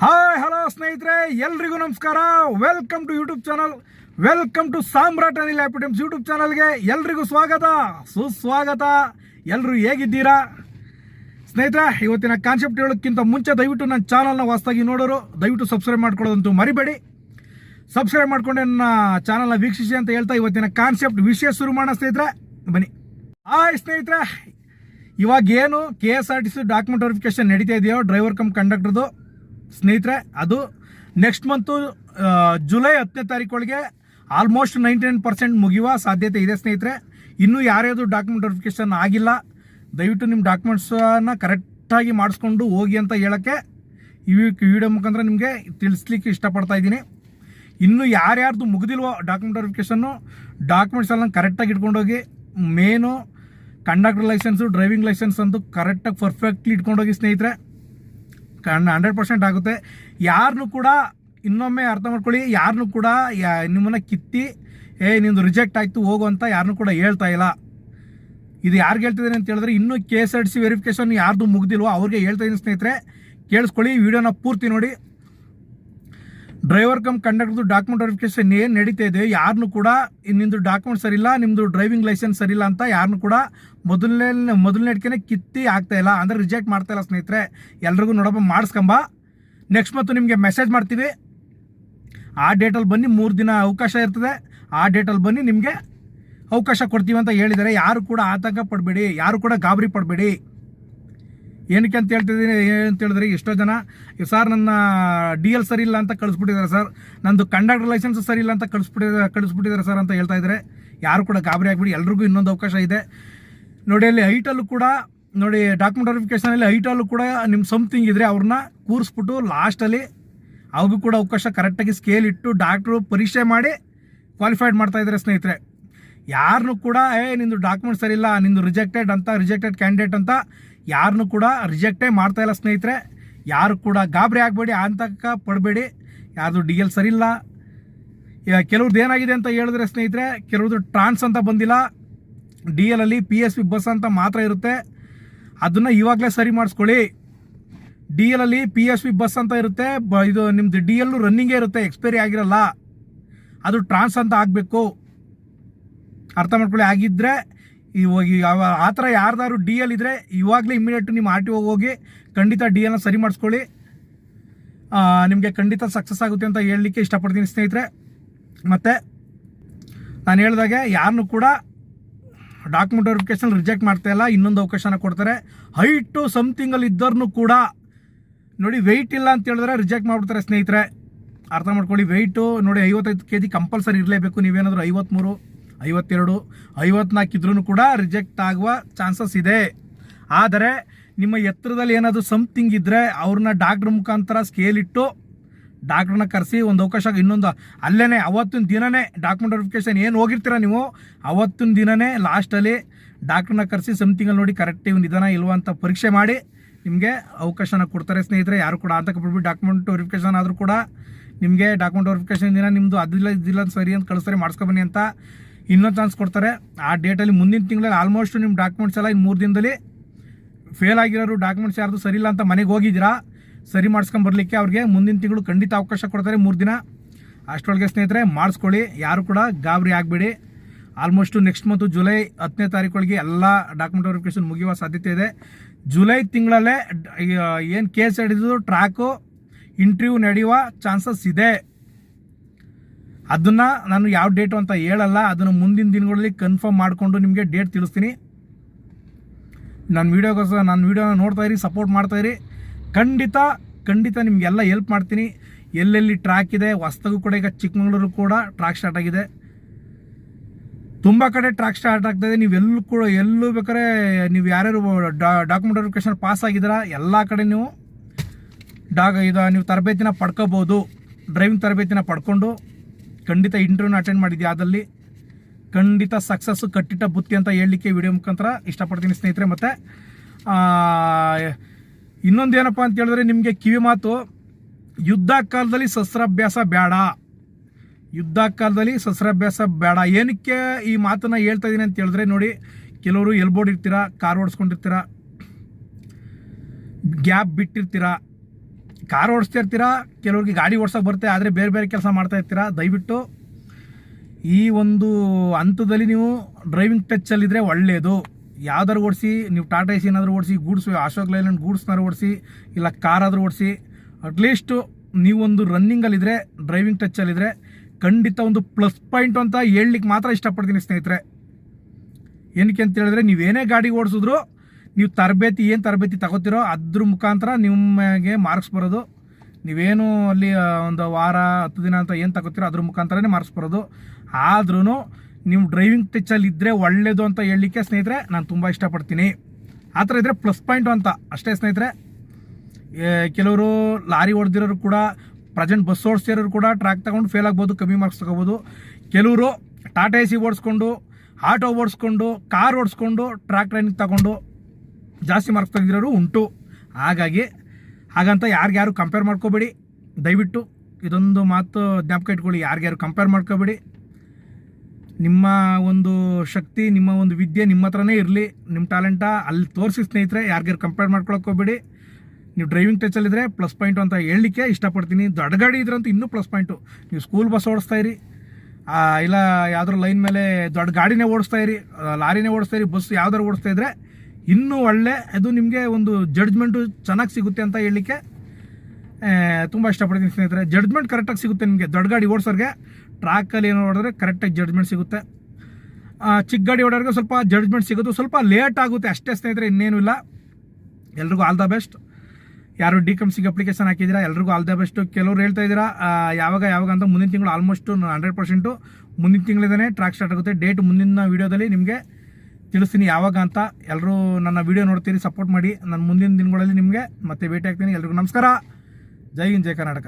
Hi, hello ಸ್ನೇಹಿತರೆ, ಎಲ್ರಿಗೂ ನಮಸ್ಕಾರ. Welcome to YouTube channel welcome to Samrat Anil ಆಪಿಟಮ್ಸ್ YouTube ಚಾನಲ್ಗೆ ಎಲ್ರಿಗೂ ಸ್ವಾಗತ. ಸುಸ್ವಾಗತ. ಎಲ್ಲರೂ ಹೇಗಿದ್ದೀರಾ? ಸ್ನೇಹಿತರೆ, ಇವತ್ತಿನ ಕಾನ್ಸೆಪ್ಟ್ ಹೇಳೋಕ್ಕಿಂತ ಮುಂಚೆ ದಯವಿಟ್ಟು ನನ್ನ ಚಾನಲ್ನ ಹೊಸದಾಗಿ ನೋಡೋರು, ದಯವಿಟ್ಟು ಸಬ್ಸ್ಕ್ರೈಬ್ ಮಾಡ್ಕೊಳ್ಳೋದಂತೂ ಮರಿಬೇಡಿ. ಸಬ್ಸ್ಕ್ರೈಬ್ ಮಾಡ್ಕೊಂಡೆ ನನ್ನ ಚಾನಲ್ನ ವೀಕ್ಷಿಸಿ ಅಂತ ಹೇಳ್ತಾ ಇವತ್ತಿನ ಕಾನ್ಸೆಪ್ಟ್ ವಿಷಯ ಶುರು ಮಾಡೋಣ ಸ್ನೇಹಿತರೆ. ಬನ್ನಿ. ಹಾಯ್ ಸ್ನೇಹಿತರೆ. ಇವಾಗೇನು K S R T C document verification ನಡೀತಾ ಇದೆಯೋ ಡ್ರೈವರ್ ಕಮ್ ಕಂಡಕ್ಟರ್ದು ಸ್ನೇಹಿತರೆ, ಅದು ನೆಕ್ಸ್ಟ್ ಮಂತು ಜುಲೈ ಹತ್ತನೇ ತಾರೀಕೊಳಗೆ ಆಲ್ಮೋಸ್ಟ್ ನೈಂಟಿ ನೈನ್ ಪರ್ಸೆಂಟ್ ಮುಗಿಯುವ ಸಾಧ್ಯತೆ ಇದೆ ಸ್ನೇಹಿತರೆ. ಇನ್ನೂ ಯಾರ್ಯಾವುದು ಡಾಕ್ಯುಮೆಂಟ್ ವೆರಿಫಿಕೇಶನ್ ಆಗಿಲ್ಲ, ದಯವಿಟ್ಟು ನಿಮ್ಮ ಡಾಕ್ಯುಮೆಂಟ್ಸನ್ನು ಕರೆಕ್ಟಾಗಿ ಮಾಡಿಸ್ಕೊಂಡು ಹೋಗಿ ಅಂತ ಹೇಳೋಕ್ಕೆ ಈ ವಿಡಿಯೋ ಮುಖಾಂತರ ನಿಮಗೆ ತಿಳಿಸ್ಲಿಕ್ಕೆ ಇಷ್ಟಪಡ್ತಾ ಇದ್ದೀನಿ. ಇನ್ನು ಯಾರ್ಯಾರ್ದು ಮುಗಿದಿಲ್ವೋ ಡಾಕ್ಯುಮೆಂಟ್ ವೆರಿಫಿಕೇಷನ್ನು ಡಾಕ್ಯುಮೆಂಟ್ಸ್ ಎಲ್ಲ ಕರೆಕ್ಟಾಗಿ ಇಟ್ಕೊಂಡೋಗಿ main conductor licence driving licence ಅಂತೂ ಕರೆಕ್ಟಾಗಿ ಪರ್ಫೆಕ್ಟ್ಲಿ ಇಟ್ಕೊಂಡೋಗಿ ಸ್ನೇಹಿತರೆ. ಹಂಡ್ರೆಡ್ ಪರ್ಸೆಂಟ್ ಆಗುತ್ತೆ. ಯಾರನ್ನೂ ಕೂಡ ಇನ್ನೊಮ್ಮೆ ಅರ್ಥ ಮಾಡ್ಕೊಳ್ಳಿ ಯಾರನ್ನೂ ಕೂಡ ಯಾ ನಿಮ್ಮನ್ನು ಕಿತ್ತಿ, ಏ ನಿಂದು ರಿಜೆಕ್ಟ್ ಆಯಿತು, ಹೋಗು ಅಂತ ಯಾರನ್ನೂ ಕೂಡ ಹೇಳ್ತಾ ಇಲ್ಲ. ಇದು ಯಾರಿಗೆ ಹೇಳ್ತಿದ್ದೀನಿ ಅಂತ ಹೇಳಿದ್ರೆ ಇನ್ನೂ K S R T C verification ಯಾರ್ದು ಮುಗ್ದಿಲ್ವೋ ಅವ್ರಿಗೆ ಹೇಳ್ತಾ ಇದ್ದೀನಿ ಸ್ನೇಹಿತರೆ. ಕೇಳಿಸ್ಕೊಳ್ಳಿ ವಿಡಿಯೋನ ಪೂರ್ತಿ ನೋಡಿ. ಡ್ರೈವರ್ ಕಮ್ ಕಂಡಕ್ಟರ್ದು ಡಾಕ್ಯುಮೆಂಟ್ ವೆರಿಫಿಕೇಶನ್ ಏನು ನಡೀತಾ ಇದೆ ಯಾರನ್ನು ಕೂಡ ನಿಮ್ಮದು ಡಾಕ್ಯುಮೆಂಟ್ ಸರಿಯಿಲ್ಲ ನಿಮ್ಮದು ಡ್ರೈವಿಂಗ್ ಲೈಸೆನ್ಸ್ ಸರಿಯಿಲ್ಲ ಅಂತ ಯಾರನ್ನೂ ಕೂಡ ಮೊದಲನೇ ಮೊದಲನೇಟ್ಕೆ ಕಿತ್ತಿ ಆಗ್ತಾ ಇಲ್ಲ, ಅಂದರೆ ರಿಜೆಕ್ಟ್ ಮಾಡ್ತಾ ಇಲ್ಲ ಸ್ನೇಹಿತರೆ. ಎಲ್ರಿಗೂ ನೋಡಪ್ಪ, ಮಾಡಿಸ್ಕೊಂಬ. ನೆಕ್ಸ್ಟ್ ಮತ್ತು ನಿಮಗೆ ಮೆಸೇಜ್ ಮಾಡ್ತೀವಿ. ಆ ಡೇಟಲ್ಲಿ ಬನ್ನಿ, ಮೂರು ದಿನ ಅವಕಾಶ ಇರ್ತದೆ. ಆ ಡೇಟಲ್ಲಿ ಬನ್ನಿ, ನಿಮಗೆ ಅವಕಾಶ ಕೊಡ್ತೀವಿ ಅಂತ ಹೇಳಿದ್ದಾರೆ ಯಾರು ಕೂಡ ಆತಂಕ ಪಡಬೇಡಿ, ಯಾರು ಕೂಡ ಗಾಬರಿ ಪಡಬೇಡಿ. ಏನಕ್ಕೆ ಅಂತ ಹೇಳ್ತಿದ್ದೀನಿ, ಏನಂತ ಹೇಳಿದ್ರೆ ಎಷ್ಟೋ ಜನ ಸರ್ ನನ್ನ ಡಿ ಎಲ್ ಸರಿ ಇಲ್ಲ ಅಂತ ಕಳಿಸ್ಬಿಟ್ಟಿದ್ದಾರೆ ಸರ್. ನಂದು ಕಂಡಕ್ಟರ್ ಲೈಸೆನ್ಸ್ ಸರಿ ಇಲ್ಲ ಅಂತ ಕಳಿಸ್ಬಿಟ್ಟಿದ್ದಾರೆ ಕಳಿಸ್ಬಿಟ್ಟಿದ್ದಾರೆ ಸರ್ ಅಂತ ಹೇಳ್ತಾ ಇದ್ದಾರೆ ಯಾರು ಕೂಡ ಗಾಬರಿ ಆಗಿಬಿಡಿ, ಎಲ್ರಿಗೂ ಇನ್ನೊಂದು ಅವಕಾಶ ಇದೆ. ನೋಡಿ, ಅಲ್ಲಿ ಹೈಟಲ್ಲೂ ಕೂಡ, ನೋಡಿ ಡಾಕ್ಯುಮೆಂಟ್ ವೆರಿಫಿಕೇಷನಲ್ಲಿ ಹೈಟಲ್ಲೂ ಕೂಡ ನಿಮ್ಮ ಸಮಥಿಂಗ್ ಇದ್ದರೆ ಅವ್ರನ್ನ ಕೂರಿಸ್ಬಿಟ್ಟು ಲಾಸ್ಟಲ್ಲಿ ಅವ್ರಿಗೂ ಕೂಡ ಅವಕಾಶ ಕರೆಕ್ಟಾಗಿ ಸ್ಕೇಲ್ ಇಟ್ಟು ಡಾಕ್ಟ್ರು ಪರೀಕ್ಷೆ ಮಾಡಿ ಕ್ವಾಲಿಫೈಡ್ ಮಾಡ್ತಾ ಇದ್ದಾರೆ ಸ್ನೇಹಿತರೆ. ಯಾರನ್ನೂ ಕೂಡ, ಏ, ನಿಂದು ಡಾಕ್ಯುಮೆಂಟ್ ಸರಿ ಇಲ್ಲ, ನಿಂದು ರಿಜೆಕ್ಟೆಡ್ ಅಂತ ರಿಜೆಕ್ಟೆಡ್ ಕ್ಯಾಂಡಿಡೇಟ್ ಅಂತ ಯಾರನ್ನೂ ಕೂಡ ರಿಜೆಕ್ಟೇ ಮಾಡ್ತಾ ಇಲ್ಲ ಸ್ನೇಹಿತರೆ. ಯಾರು ಕೂಡ ಗಾಬರಿ ಆಗಬೇಡಿ, ಆತಂಕ ಪಡಬೇಡಿ. ಯಾರ್ದು ಡಿ ಎಲ್ ಸರಿ ಇಲ್ಲ ಈಗ ಕೆಲವ್ರದ್ದು ಏನಾಗಿದೆ ಅಂತ ಹೇಳಿದ್ರೆ ಸ್ನೇಹಿತರೆ ಕೆಲವ್ರದ್ದು ಟ್ರಾನ್ಸ್ ಅಂತ ಬಂದಿಲ್ಲ. ಡಿ ಅಲ್ಲಿ ಪಿ ಎಸ್ ಪಿ ಬಸ್ ಅಂತ ಮಾತ್ರ ಇರುತ್ತೆ. ಅದನ್ನು ಇವಾಗಲೇ ಸರಿ ಮಾಡಿಸ್ಕೊಳ್ಳಿ. ಡಿ ಅಲ್ಲಿ ಪಿ ಎಸ್ ಪಿ ಬಸ್ ಅಂತ ಇರುತ್ತೆ. ಬ, ಇದು ನಿಮ್ಮದು ಡಿ ಎಲ್ ರನ್ನಿಂಗೇ ಇರುತ್ತೆ ಎಕ್ಸ್ಪೈರಿ ಆಗಿರಲ್ಲ. ಅದು ಟ್ರಾನ್ಸ್ ಅಂತ ಆಗಬೇಕು. ಅರ್ಥ ಮಾಡ್ಕೊಳ್ಳಿ ಆಗಿದ್ದರೆ ಇವಾಗ ಯಾವ- ಆ ಥರ ಯಾರ್ದಾದ್ರು ಡಿ ಎಲ್ ಇದ್ದರೆ ಇವಾಗಲೇ ಇಮ್ಮಿಡಿಯೇಟ್ ನಿಮ್ಮ ಆರ್ ಟಿ ಹೋಗಿ ಖಂಡಿತ ಡಿ ಎಲ್ನ ಸರಿ ಮಾಡಿಸ್ಕೊಳ್ಳಿ. ನಿಮಗೆ ಖಂಡಿತ ಸಕ್ಸಸ್ ಆಗುತ್ತೆ ಅಂತ ಹೇಳಲಿಕ್ಕೆ ಇಷ್ಟಪಡ್ತೀನಿ ಸ್ನೇಹಿತರೆ. ಮತ್ತು ನಾನು ಹೇಳಿದಾಗೆ ಯಾರನ್ನೂ ಕೂಡ ಡಾಕ್ಯುಮೆಂಟ್ ವೆರಿಫಿಕೇಶನ್ ರಿಜೆಕ್ಟ್ ಮಾಡ್ತಾ ಇಲ್ಲ, ಇನ್ನೊಂದು ಅವಕಾಶನ ಕೊಡ್ತಾರೆ. ಹೈಟು ಸಮಥಿಂಗಲ್ಲಿ ಇದ್ದರನ್ನು ಕೂಡ ನೋಡಿ ವೆಯ್ಟ್ ಇಲ್ಲ ಅಂತ ಹೇಳಿದ್ರೆ ರಿಜೆಕ್ಟ್ ಮಾಡಿಬಿಡ್ತಾರೆ ಸ್ನೇಹಿತರೆ. ಅರ್ಥ ಮಾಡ್ಕೊಳ್ಳಿ ವೆಯ್ಟು ನೋಡಿ ಐವತ್ತೈದು ಕೆ ಜಿ ಕಂಪಲ್ಸರಿ ಇರಲೇಬೇಕು, ನೀವೇನಾದರೂ ಐವತ್ತ್ಮೂರು ಐವತ್ತೆರಡು ಐವತ್ನಾಲ್ಕು ಇದ್ರೂ ಕೂಡ ರಿಜೆಕ್ಟ್ ಆಗುವ ಚಾನ್ಸಸ್ ಇದೆ. ಆದರೆ ನಿಮ್ಮ ಎತ್ತರದಲ್ಲಿ ಏನಾದರೂ ಸಮಥಿಂಗ್ ಇದ್ದರೆ ಅವ್ರನ್ನ ಡಾಕ್ಟ್ರ್ ಮುಖಾಂತರ ಸ್ಕೇಲ್ ಇಟ್ಟು ಡಾಕ್ಟ್ರನ್ನ ಕರೆಸಿ ಒಂದು ಅವಕಾಶ ಇನ್ನೊಂದು ಅಲ್ಲೇ ಅವತ್ತಿನ ದಿನನೇ ಡಾಕ್ಯುಮೆಂಟ್ ವೆರಿಫಿಕೇಶನ್ ಏನು ಹೋಗಿರ್ತೀರ ನೀವು? ಅವತ್ತಿನ ದಿನವೇ ಲಾಸ್ಟಲ್ಲಿ ಡಾಕ್ಟ್ರನ್ನ ಕರೆಸಿ ಸಮಥಿಂಗಲ್ಲಿ ನೋಡಿ ಕರೆಕ್ಟ್ ಇವ್ನು ನಿಧಾನ ಇಲ್ವಾ ಅಂತ ಪರೀಕ್ಷೆ ಮಾಡಿ ನಿಮಗೆ ಅವಕಾಶನ ಕೊಡ್ತಾರೆ ಸ್ನೇಹಿತರೆ. ಯಾರು ಕೂಡ ಆತಂಕ ಪಡ್ಬಿಟ್ಟು ಡಾಕ್ಯುಮೆಂಟ್ ವೆರಿಫಿಕೇಶನ್ ಆದರೂ ಕೂಡ ನಿಮಗೆ ಡಾಕ್ಯುಮೆಂಟ್ ವೆರಿಫಿಕೇಶನ್ ದಿನ ನಿಮ್ಮದು ಅದಿಲ್ಲ ಇದಿಲ್ಲ ಸರಿ ಅಂತ ಕಳಿಸ್ತಾರೆ ಮಾಡಿಸ್ಕೊಬನ್ನಿ ಅಂತ ಇನ್ನೊಂದು ಚಾನ್ಸ್ ಕೊಡ್ತಾರೆ. ಆ ಡೇಟಲ್ಲಿ ಮುಂದಿನ ತಿಂಗಳಲ್ಲಿ ಆಲ್ಮೋಸ್ಟ್ ನಿಮ್ಮ ಡಾಕ್ಯುಮೆಂಟ್ಸ್ ಎಲ್ಲ ಇನ್ನು ಮೂರು ದಿನದಲ್ಲಿ ಫೇಲ್ ಆಗಿರೋರು ಡಾಕ್ಯುಮೆಂಟ್ಸ್ ಯಾರ್ದು ಸರಿ ಇಲ್ಲ ಅಂತ ಮನೆಗೆ ಹೋಗಿದ್ದೀರಾ, ಸರಿ ಮಾಡಿಸ್ಕೊಂಬರ್ಲಿಕ್ಕೆ ಅವ್ರಿಗೆ ಮುಂದಿನ ತಿಂಗಳು ಖಂಡಿತ ಅವಕಾಶ ಕೊಡ್ತಾರೆ ಮೂರು ದಿನ. ಅಷ್ಟರೊಳಗೆ ಸ್ನೇಹಿತರೆ, ಮಾಡಿಸ್ಕೊಳ್ಳಿ. ಯಾರು ಕೂಡ ಗಾಬರಿ ಆಗಬೇಡಿ. ಆಲ್ಮೋಸ್ಟು ನೆಕ್ಸ್ಟ್ ಮಂತು ಜುಲೈ ಹತ್ತನೇ ತಾರೀಕೊಳಗೆ ಎಲ್ಲ ಡಾಕ್ಯುಮೆಂಟ್ ವೆರಿಫಿಕೇಶನ್ ಮುಗಿಯುವ ಸಾಧ್ಯತೆ ಇದೆ. ಜುಲೈ ತಿಂಗಳಲ್ಲೇ ಏನು ಕೇಸ್ ಹಿಡಿದು ಟ್ರ್ಯಾಕು ಇಂಟರ್ವ್ಯೂ ನಡೆಯುವ ಚಾನ್ಸಸ್ ಇದೆ. ಅದನ್ನು ನಾನು ಯಾವ ಡೇಟು ಅಂತ ಹೇಳಲ್ಲ, ಅದನ್ನು ಮುಂದಿನ ದಿನಗಳಲ್ಲಿ ಕನ್ಫರ್ಮ್ ಮಾಡಿಕೊಂಡು ನಿಮಗೆ ಡೇಟ್ ತಿಳಿಸ್ತೀನಿ. ನನ್ನ ವೀಡಿಯೋಗೋಸ್ಕರ ನನ್ನ ವೀಡಿಯೋನ ನೋಡ್ತಾ ಇರಿ ಸಪೋರ್ಟ್ ಮಾಡ್ತಾ ಇರಿ. ಖಂಡಿತ ಖಂಡಿತ ನಿಮಗೆಲ್ಲ ಹೆಲ್ಪ್ ಮಾಡ್ತೀನಿ. ಎಲ್ಲೆಲ್ಲಿ ಟ್ರ್ಯಾಕ್ ಇದೆ ಹೊಸ್ತಗೂ ಕೂಡ ಈಗ ಚಿಕ್ಕಮಗಳೂರು ಕೂಡ ಟ್ರ್ಯಾಕ್ ಸ್ಟಾರ್ಟ್ ಆಗಿದೆ. ತುಂಬ ಕಡೆ ಟ್ರ್ಯಾಕ್ ಸ್ಟಾರ್ಟ್ ಆಗ್ತಾಯಿದೆ ನೀವು ಎಲ್ಲೂ ಕೂಡ, ಎಲ್ಲೂ ಬೇಕಾದ್ರೆ ನೀವು ಯಾರ್ಯಾರು ಡಾಕ್ಯುಮೆಂಟ್ ವೆರಿಫಿಕೇಶನ್ ಪಾಸ್ ಆಗಿದ್ದೀರಾ, ಎಲ್ಲ ಕಡೆ ನೀವು ಡಾಗ್ ಇದು ನೀವು ತರಬೇತಿನ ಪಡ್ಕೋಬೋದು ಡ್ರೈವಿಂಗ್ ತರಬೇತಿನ ಪಡ್ಕೊಂಡು. ಖಂಡಿತ ಇಂಟರ್ವ್ಯೂನ ಅಟೆಂಡ್ ಮಾಡಿದ್ಯಾ? ಅದರಲ್ಲಿ ಖಂಡಿತ ಸಕ್ಸಸ್ ಕಟ್ಟಿಟ್ಟ ಬುತ್ತಿ ಅಂತ ಹೇಳಲಿಕ್ಕೆ ವಿಡಿಯೋ ಮುಖಾಂತರ ಇಷ್ಟಪಡ್ತೀನಿ ಸ್ನೇಹಿತರೆ. ಮತ್ತು ಇನ್ನೊಂದು ಏನಪ್ಪ ಅಂತ ಹೇಳಿದ್ರೆ ನಿಮಗೆ ಕಿವಿ ಮಾತು, ಯುದ್ಧ ಕಾಲದಲ್ಲಿ ಶಸ್ತ್ರಾಭ್ಯಾಸ ಬೇಡ ಯುದ್ಧ ಕಾಲದಲ್ಲಿ ಶಸ್ತ್ರಾಭ್ಯಾಸ ಬೇಡ ಏನಕ್ಕೆ ಈ ಮಾತನ್ನು ಹೇಳ್ತಾ ಇದ್ದೀನಿ ಅಂತ ಹೇಳಿದ್ರೆ ನೋಡಿ, ಕೆಲವರು ಎಲ್ಬೋರ್ಡ್ ಇರ್ತೀರಾ, ಕಾರ್ ಓಡಿಸ್ಕೊಂಡಿರ್ತೀರಾ, ಗ್ಯಾಪ್ ಬಿಟ್ಟಿರ್ತೀರಾ ಕಾರ್ ಓಡಿಸ್ತಾ ಇರ್ತೀರಾ? ಕೆಲವ್ರಿಗೆ ಗಾಡಿ ಓಡ್ಸೋಕೆ ಬರುತ್ತೆ, ಆದರೆ ಬೇರೆ ಬೇರೆ ಕೆಲಸ ಮಾಡ್ತಾ ಇರ್ತೀರಾ? ದಯವಿಟ್ಟು ಈ ಒಂದು ಹಂತದಲ್ಲಿ ನೀವು ಡ್ರೈವಿಂಗ್ ಟಚ್ಚಲ್ಲಿದ್ದರೆ ಒಳ್ಳೆಯದು ಯಾವ್ದಾರು ಓಡಿಸಿ, ನೀವು ಟಾಟಾ ಎಸಿ ಏನಾದರೂ ಓಡಿಸಿ, ಗೂಡ್ಸ್ ಅಶೋಕ್ ಲೈಲ್ಯಾಂಡ್ ಗೂಡ್ಸ್ನಾರು ಓಡಿಸಿ, ಇಲ್ಲ ಕಾರಾದರೂ ಓಡಿಸಿ ಅಟ್ಲೀಸ್ಟು ನೀವೊಂದು ರನ್ನಿಂಗಲ್ಲಿದ್ದರೆ ಡ್ರೈವಿಂಗ್ ಟಚ್ಚಲ್ಲಿದ್ದರೆ ಖಂಡಿತ ಒಂದು ಪ್ಲಸ್ ಪಾಯಿಂಟ್ ಅಂತ ಹೇಳಲಿಕ್ಕೆ ಮಾತ್ರ ಇಷ್ಟಪಡ್ತೀನಿ ಸ್ನೇಹಿತರೆ. ಏನಕ್ಕೆ ಅಂತ ಹೇಳಿದ್ರೆ, ನೀವೇನೇ ಗಾಡಿ ಓಡಿಸಿದ್ರು ನೀವು ತರಬೇತಿ, ಏನು ತರಬೇತಿ ತಗೋತಿರೋ ಅದ್ರ ಮುಖಾಂತರ ನಿಮಗೆ ಮಾರ್ಕ್ಸ್ ಬರೋದು. ನೀವೇನು ಅಲ್ಲಿ ಒಂದು ವಾರ, ಹತ್ತು ದಿನ ಅಂತ ಏನು ತಗೋತಿರೋ ಅದ್ರ ಮುಖಾಂತರನೇ ಮಾರ್ಕ್ಸ್ ಬರೋದು. ಆದ್ರೂ ನಿಮ್ಮ ಡ್ರೈವಿಂಗ್ ಟಿಚ್ಚಲ್ಲಿ ಇದ್ದರೆ ಒಳ್ಳೇದು ಅಂತ ಹೇಳಲಿಕ್ಕೆ ಸ್ನೇಹಿತರೆ, ನಾನು ತುಂಬ ಇಷ್ಟಪಡ್ತೀನಿ. ಆ ಥರ ಇದ್ದರೆ ಪ್ಲಸ್ ಪಾಯಿಂಟು ಅಂತ. ಅಷ್ಟೇ ಸ್ನೇಹಿತರೆ ಕೆಲವರು ಲಾರಿ ಹೊಡೆದಿರೋರು ಕೂಡ ಪ್ರೆಸೆಂಟ್ ಬಸ್ ಓಡಿಸ್ತಿರೋರು ಕೂಡ ಟ್ರ್ಯಾಕ್ ತಗೊಂಡು ಫೇಲ್ ಆಗ್ಬೋದು, ಕಮ್ಮಿ ಮಾರ್ಕ್ಸ್ ತಗೋಬೋದು. ಕೆಲವರು ಟಾಟಾ ಎ ಸಿ ಓಡಿಸ್ಕೊಂಡು ಆಟೋ ಓಡಿಸ್ಕೊಂಡು ಕಾರ್ ಓಡಿಸ್ಕೊಂಡು ಟ್ರ್ಯಾಕ್ ಟ್ರೈನಿಂಗ್ ತಗೊಂಡು ಜಾಸ್ತಿ ಮಾರ್ಕ್ಸ್ ತೆಗೆದಿರೋರು ಉಂಟು. ಹಾಗಾಗಿ, ಹಾಗಂತ ಯಾರಿಗ್ಯಾರು ಕಂಪೇರ್ ಮಾಡ್ಕೋಬೇಡಿ. ದಯವಿಟ್ಟು ಇದೊಂದು ಮಾತು ಜ್ಞಾಪಕ ಇಟ್ಕೊಳ್ಳಿ, ಯಾರಿಗ್ಯಾರು ಕಂಪೇರ್ ಮಾಡ್ಕೋಬೇಡಿ. ನಿಮ್ಮ ಒಂದು ಶಕ್ತಿ, ನಿಮ್ಮ ಒಂದು ವಿದ್ಯೆ ನಿಮ್ಮ ಹತ್ರನೇ ಇರಲಿ. ನಿಮ್ಮ ಟ್ಯಾಲೆಂಟ ಅಲ್ಲಿ ತೋರಿಸಿ ಸ್ನೇಹಿತರೆ, ಯಾರಿಗ್ಯಾರು ಕಂಪೇರ್ ಮಾಡ್ಕೊಳಕ್ಕೆ ಹೋಗ್ಬೇಡಿ. ನೀವು ಡ್ರೈವಿಂಗ್ ಟಚಲ್ಲಿದ್ದರೆ ಪ್ಲಸ್ ಪಾಯಿಂಟು ಅಂತ ಹೇಳಲಿಕ್ಕೆ ಇಷ್ಟಪಡ್ತೀನಿ. ದೊಡ್ಡ ಗಾಡಿ ಇದ್ರಂತೂ ಇನ್ನೂ ಪ್ಲಸ್ ಪಾಯಿಂಟು ನೀವು ಸ್ಕೂಲ್ ಬಸ್ ಓಡಿಸ್ತಾ ಇರಿ. ಇಲ್ಲ ಯಾವ್ದಾರು ಲೈನ್ ಮೇಲೆ ದೊಡ್ಡ ಗಾಡಿನೇ ಓಡಿಸ್ತಾ ಇರಿ ಲಾರಿನೇ ಓಡಿಸ್ತಾ ಇರಿ ಬಸ್ ಯಾವ್ದಾರು ಓಡಿಸ್ತಾ ಇದ್ರೆ ಇನ್ನೂ ಒಳ್ಳೆ, ಅದು ನಿಮಗೆ ಒಂದು ಜಡ್ಜ್ಮೆಂಟು ಚೆನ್ನಾಗಿ ಸಿಗುತ್ತೆ ಅಂತ ಹೇಳಲಿಕ್ಕೆ ತುಂಬ ಇಷ್ಟಪಡ್ತೀನಿ ಸ್ನೇಹಿತರೆ. ಜಡ್ಜ್ಮೆಂಟ್ ಕರೆಕ್ಟಾಗಿ ಸಿಗುತ್ತೆ ನಿಮಗೆ. ದೊಡ್ಡ ಗಾಡಿ ಓಡಿಸೋರಿಗೆ ಟ್ರ್ಯಾಕಲ್ಲಿ ಏನು ಹೊಡೆದ್ರೆ ಕರೆಕ್ಟಾಗಿ ಜಡ್ಜ್ಮೆಂಟ್ ಸಿಗುತ್ತೆ. ಚಿಕ್ಕ ಗಾಡಿ ಓಡೋರಿಗೆ ಸ್ವಲ್ಪ ಜಡ್ಜ್ಮೆಂಟ್ ಸಿಗೋದು ಸ್ವಲ್ಪ ಲೇಟ್ ಆಗುತ್ತೆ ಅಷ್ಟೇ ಸ್ನೇಹಿತರೆ, ಇನ್ನೇನೂ ಇಲ್ಲ. ಎಲ್ರಿಗೂ ಆಲ್ ದ ಬೆಸ್ಟ್ ಯಾರು ಡಿ ಕಂಪ್ಸಿಗೆ ಅಪ್ಲಿಕೇಶನ್ ಹಾಕಿದ್ದೀರಾ, ಎಲ್ರಿಗೂ ಆಲ್ ದ ಬೆಸ್ಟ್ ಕೆಲವ್ರು ಹೇಳ್ತಾ ಇದ್ದೀರಾ ಯಾವಾಗ ಯಾವಾಗ ಅಂತ ಮುಂದಿನ ತಿಂಗಳು ಆಲ್ಮೋಸ್ಟ್ ಹಂಡ್ರೆಡ್ ಪರ್ಸೆಂಟು ಮುಂದಿನ ತಿಂಗಳಿಂದನೇ ಟ್ರ್ಯಾಕ್ ಸ್ಟಾರ್ಟ್ ಆಗುತ್ತೆ. ಡೇಟ್ ಮುಂದಿನ ವೀಡಿಯೋದಲ್ಲಿ ನಿಮಗೆ ತಿಳಿಸ್ತೀನಿ ಯಾವಾಗ ಅಂತ ಎಲ್ಲರೂ ನನ್ನ ವಿಡಿಯೋ ನೋಡ್ತೀರಿ ಸಪೋರ್ಟ್ ಮಾಡಿ. ನಾನು ಮುಂದಿನ ದಿನಗಳಲ್ಲಿ ನಿಮಗೆ ಮತ್ತೆ ಭೇಟಿ ಆಗ್ತೀನಿ. ಎಲ್ರಿಗೂ ನಮಸ್ಕಾರ. ಜೈ ಹಿಂದ್, ಜೈ ಕರ್ನಾಟಕ.